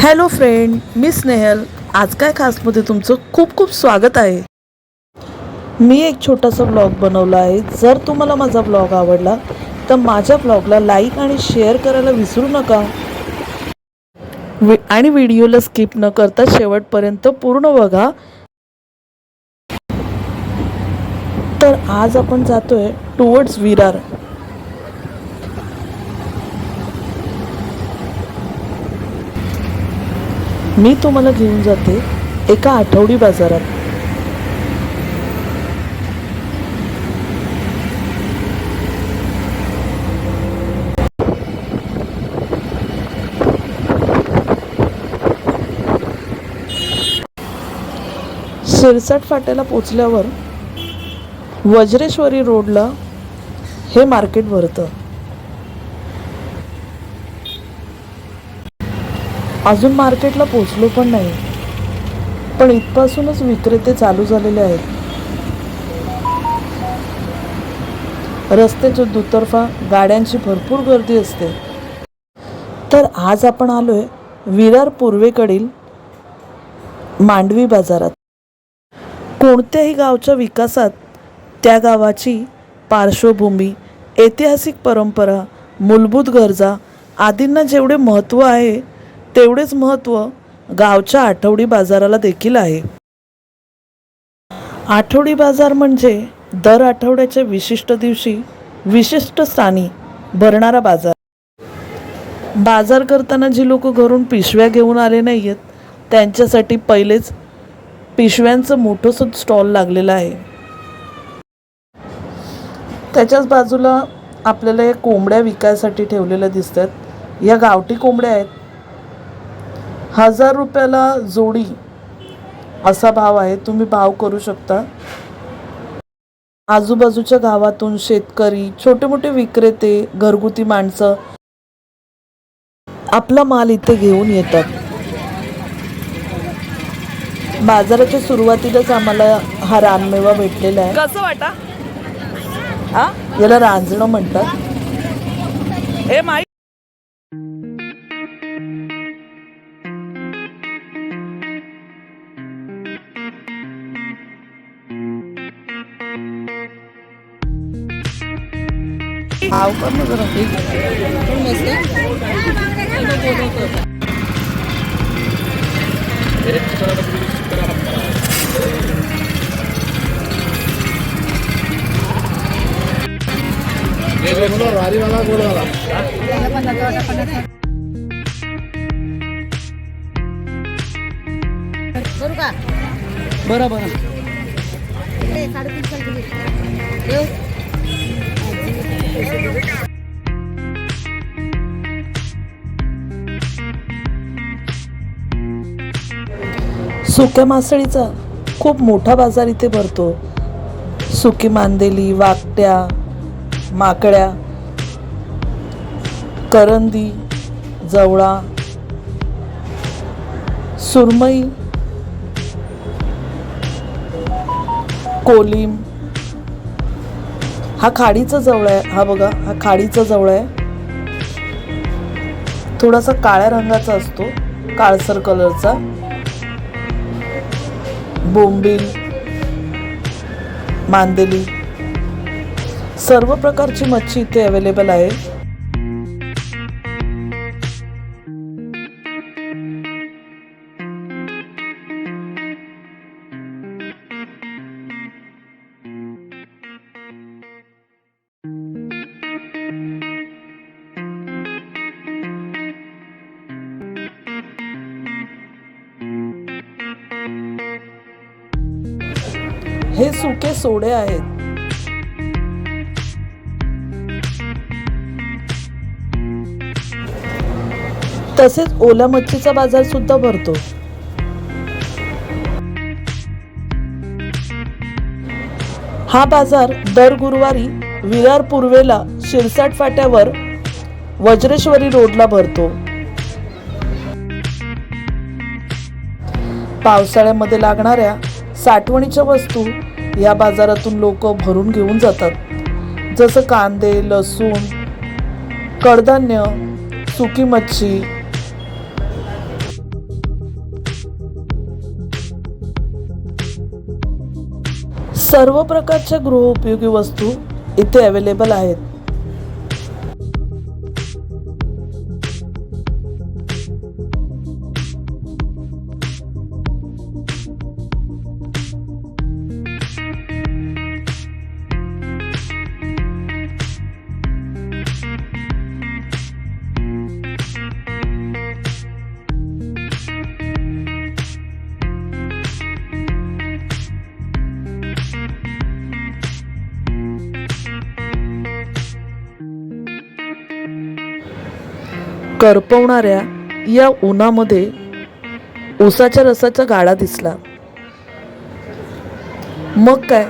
Hello friend मी स्नेहल. आज काय खासमध्ये तुमचं खूप खूप स्वागत आहे. मी एक छोटासा ब्लॉग बनवला आहे. जर तुम्हाला माझा ब्लॉग आवडला तर माझ्या ब्लॉगला लाईक आणि शेअर करायला विसरू नका. वि- आणि व्हिडिओला स्किप न करता शेवटपर्यंत पूर्ण बघा. तर आज आपण जातोय टुवर्ड्स विरार. मी तुम्हाला घेऊन जाते एका आठवडी बाजारात. सिरसाट फाट्याला पोचल्यावर वज्रेश्वरी रोडला हे मार्केट भरतं. अजून मार्केटला पोचलो पण नाही. पण इथपासूनच विक्रेते चालू झालेले आहेत. रस्त्याच्या दुतर्फा गाड्यांची भरपूर गर्दी असते. तर आज आपण आलोय विरार पूर्वेकडील मांडवी बाजारात. कोणत्याही गावच्या विकासात त्या गावाची पार्श्वभूमी ऐतिहासिक परंपरा मूलभूत गरजा आदींना जेवढे महत्त्व आहे तेवढेच महत्त्व गावच्या आठवडी बाजाराला देखील आहे. आठवडी बाजार म्हणजे दर आठवड्याच्या विशिष्ट दिवशी विशिष्ट स्थानी भरणारा बाजार. बाजार करताना जी लोक घरून पिशव्या घेऊन आले नाही आहेत त्यांच्यासाठी पहिलेच पिशव्यांचं मोठंसं स्टॉल लागलेलं आहे. त्याच्याच बाजूला आपल्याला या कोंबड्या विकायसाठी ठेवलेल्या दिसतात. या गावठी कोंबड्या आहेत. हजार रुपयाला जोडी असा भाव आहे तुम्ही भाव करू शकता. आजूबाजूच्या गावातून शेतकरी छोटे मोठे विक्रेते घरगुती माणसं आपला माल इथे घेऊन येतात. बाजाराच्या सुरुवातीलाच आम्हाला हा रानमेवा भेटलेला आहे. कसं वाटा? याला रांजणं म्हणतात. भाव कर ना जरा करू का बरं बरं. ए, साडेतीनशे देऊ. सुक्या मासळीचा खूप मोठा बाजार इथे भरतो सुकी मांदेली वाकट्या माकड्या करंदी जवळा सुरमई कोलिम हा खाडीचा जवळ आहे. हा बघा हा खाडीचा जवळ आहे. थोडासा काळ्या रंगाचा असतो काळसर कलरचा. बोंबील मांदेली. सर्व प्रकारची मच्छी इथे अवेलेबल आहे. हे सुके सोडे आहेत. तसेच ओला मच्छीचा बाजार सुद्धा भरतो. हा बाजार दर गुरुवारी विरार पूर्वेला शिरसाट फाट्यावर वज्रेश्वरी रोडला भरतो. पावसाळ्यामध्ये लागणाऱ्या साठवणीच्या वस्तू या बाजारातून लोक भरून घेऊन जातात. जसं कांदे लसूण कडधान्य सुकी मच्छी. सर्व प्रकारच्या गृहोपयोगी वस्तू इथे अवेलेबल आहेत. करपवणाऱ्या या उन्हामध्ये ऊसाच्या रसाचा गाडा दिसला. मग काय?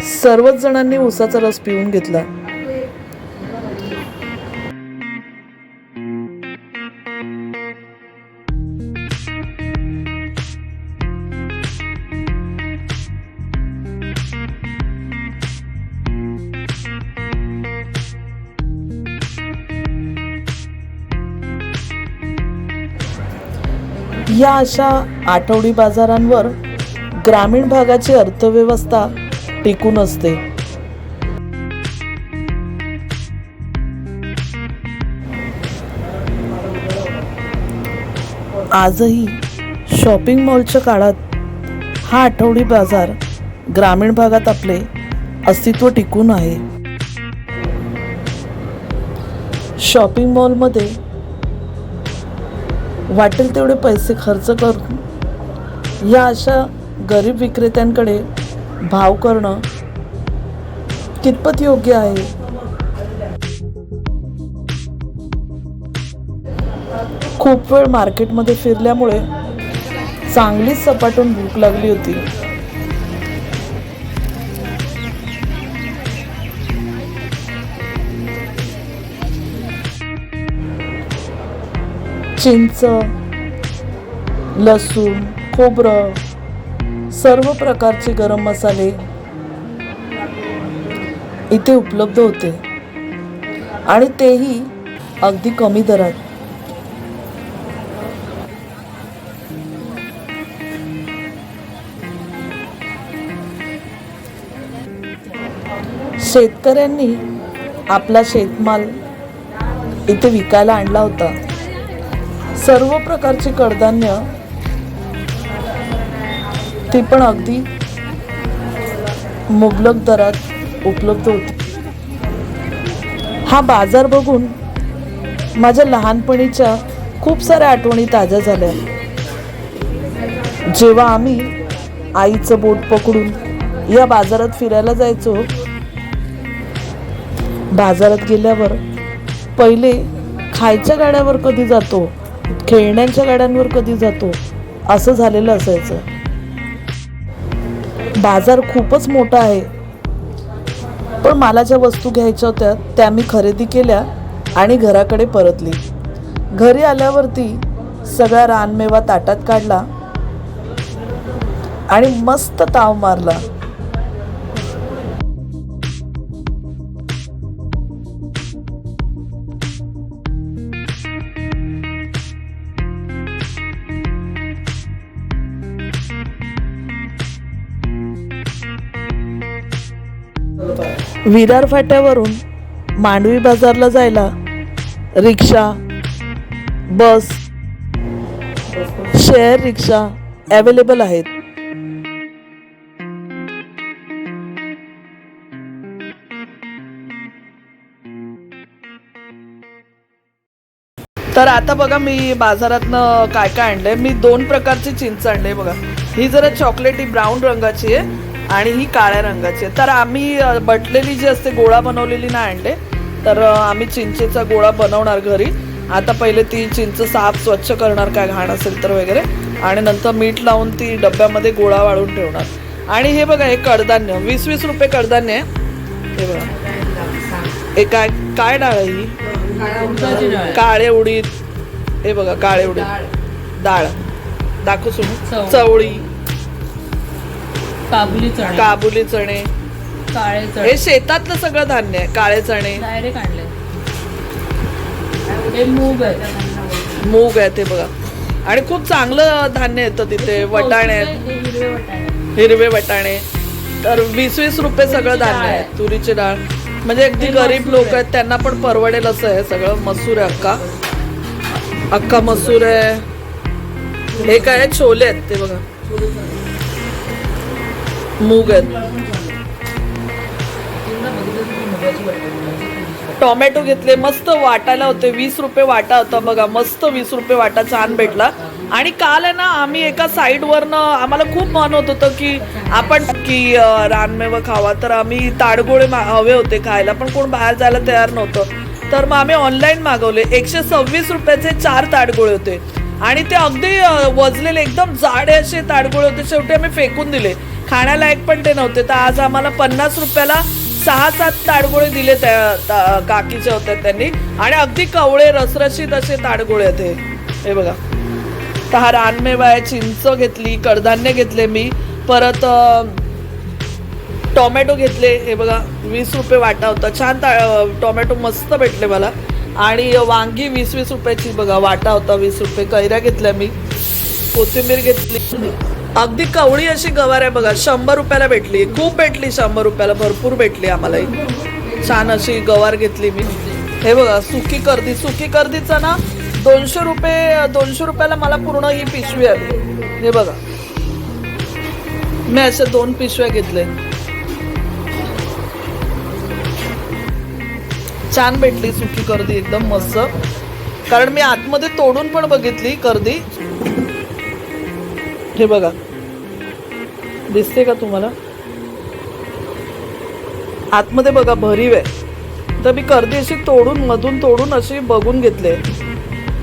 सर्वच जणांनी ऊसाचा रस पिऊन घेतला. या अशा आठवडी बाजारांवर ग्रामीण भागाची अर्थव्यवस्था टिकून असते. आजही शॉपिंग मॉलच्या काळात हा आठवडी बाजार ग्रामीण भागात आपले अस्तित्व टिकून आहे. शॉपिंग मॉलमध्ये वाटेल तेवढे पैसे खर्च करून या अशा गरीब विक्रेत्यांकडे भाव करणं कितपत योग्य आहे? खूप वेळ मार्केटमध्ये फिरल्यामुळे चांगलीच सपाटून भूक लागली होती. चिंच लसूण खोबरं सर्व प्रकारचे गरम मसाले इथे उपलब्ध होते. आणि तेही अगदी कमी दरात. शेतकऱ्यांनी आपला शेतमाल इथे विकायला आणला होता. सर्व प्रकारचे कडधान्य ती पण अगदी मुबलक दरात उपलब्ध होती. हा बाजार बघून माझ्या लहानपणीच्या खूप साऱ्या आठवणी ताज्या झाल्या. जेव्हा आम्ही आईचं बोट पकडून या बाजारात फिरायला जायचो बाजारात गेल्यावर पहिले खायच्या गाड्यावर कधी जातो खेळण्यांच्या गाड्यांवर कधी जातो? असं झालेलं असायचं. बाजार खूपच मोठा आहे. पण मला ज्या वस्तू घ्यायच्या होत्या त्या मी खरेदी केल्या आणि घराकडे परतली. घरी आल्यावरती सगळा रानमेवा ताटात काढला आणि मस्त ताव मारला. विरार फाट्यावरून मांडवी बाजारला जायला रिक्षा बस शेअर रिक्षा अवेलेबल आहेत. तर आता बघा मी बाजारातनं काय काय आणलंय. मी दोन प्रकारची चिंच आणले बघा. ही जरा चॉकलेटी ब्राऊन रंगाची आहे. आणि ही काळ्या रंगाची तर आम्ही बटलेली जी असते गोळा बनवलेली नाही आणले. तर आम्ही चिंचेचा गोळा बनवणार घरी. आता पहिले ती चिंच साफ स्वच्छ करणार काय घाण असेल तर वगैरे. आणि नंतर मीठ लावून ती डब्यामध्ये गोळा वाळून ठेवणार. आणि हे बघा हे कडधान्य वीस वीस रुपये कडधान्य आहे. हे बघा. हे काय काय डाळ आहे ही? काळे उडीद. हे बघा काळे उडीद. डाळ. दाखव सुनू. चवळी. काबुली चणे. काबुली चणे. काळे हे चणे शेतातलं सगळं धान्य आहे काळे चणे. डायरेक्ट आणले हे मूग आहे. मूग आहे ते बघा. आणि खूप चांगलं धान्य येतं तिथे वटाणे. आहेत हे हिरवे वटाणे. हिरवे वटाणे. तर वीस वीस रुपये सगळं धान्य आहे तुरीची डाळ. म्हणजे अगदी गरीब लोक आहेत त्यांना पण परवडेल असं आहे सगळं मसूर आहे अक्का. अक्का मसूर आहे. हे काय आहे? छोले आहेत ते बघा. मूग आहेत टोमॅटो घेतले मस्त वाटायला होते. वीस रुपये वाटा होता बघा मस्त वीस रुपये वाटा छान भेटला. आणि काल आहे ना आम्ही एका साईडवरनं आम्हाला खूप मन होत होतं की आपण की रानमेव खावा. तर आम्ही ताडगोळे मा- हवे होते खायला पण कोण बाहेर जायला तयार नव्हतं. तर मग आम्ही ऑनलाईन मागवले. एकशे सव्वीस रुपयाचे चार ताडगोळे होते. आणि ते अगदी वजलेले एकदम जाडे असे ताडगोळे होते. शेवटी आम्ही फेकून दिले. खाण्यालायक पण ते नव्हते. तर आज आम्हाला पन्नास रुपयाला सहा सात ताडगोळे दिले त्या काकीचे होते त्यांनी. आणि अगदी कवळे रसरशीत असे ताडगोळे आहेत हे. बघा. तर हा रानमेवा आहे चिंच घेतली कडधान्य घेतले मी. परत टोमॅटो घेतले. हे बघा वीस रुपये वाटा होता. छान ता टोमॅटो मस्त भेटले मला. आणि वांगी वीस वीस रुपयाची बघा वाटा होता वीस रुपये. कैऱ्या घेतल्या मी. कोथिंबीर घेतली. अगदी कवळी अशी गवार आहे बघा. शंभर रुपयाला भेटली. खूप भेटली शंभर रुपयाला. भरपूर भेटली आम्हाला ही. छान अशी गवार घेतली मी. हे बघा सुकी कर्दी. सुकी कर्दीचा ना दोनशे रुपये दोनशे रुपयाला मला पूर्ण ही पिशवी आली. हे बघा. मी असे दोन पिशव्या घेतले. छान भेटली सुकी कर्दी. एकदम मस्त. कारण मी आतमध्ये तोडून पण बघितली कर्दी. हे बघा. दिसते का तुम्हाला? आतमध्ये बघा भरीव आहे. तर मी कर्दी अशी तोडून मधून तोडून अशी बघून घेतले.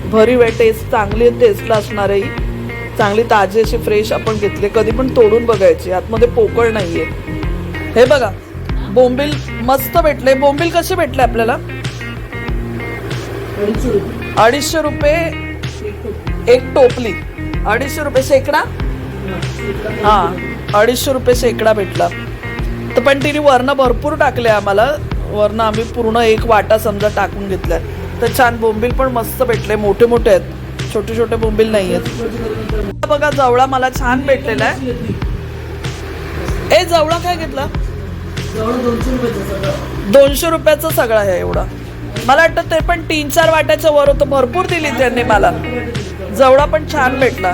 भरीव आहे टेस्ट चांगली टेस्टला असणार आहे ही. चांगली ताजी अशी फ्रेश आपण घेतली. कधी पण तोडून बघायची. आतमध्ये पोकळ नाहीये. हे बघा. बोंबील मस्त भेटले बोंबील कसे भेटले आपल्याला? अडीचशे रुपये एक टोपली. अडीचशे रुपये शेकडा? हा अडीचशे रुपये शेकडा भेटला. तर पण तिने वरनं भरपूर टाकले आम्हाला. वरनं आम्ही पूर्ण एक वाटा समजा टाकून घेतलाय. तर छान बोंबील पण मस्त भेटले मोठे मोठे आहेत. छोटे छोटे बोंबील नाही आहेत. बघा जवळा मला छान भेटलेला आहे. ए जवळा काय घेतला? दोनशे रुपयाचं सगळं आहे एवढा. मला वाटतं ते पण तीन चार वाट्याच्या वर होतं. भरपूर दिली त्यांनी मला. जवळा पण छान भेटला.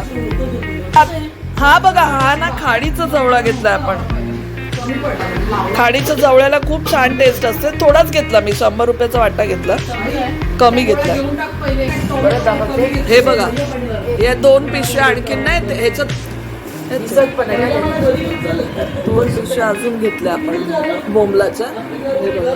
हा- बघा हा ना खाडीचा जवळा घेतलाय आपण. खाडीच्या जवळ्याला खूप छान टेस्ट असते. थोडाच घेतला मी शंभर रुपयाचा वाटा घेतला. कमी घेतला. हे बघा या दोन पिशव्या आणखीन नाही ह्याच्यात दोन पिशव्या अजून घेतल्या आपण बोंबलाच्या. हे बघा.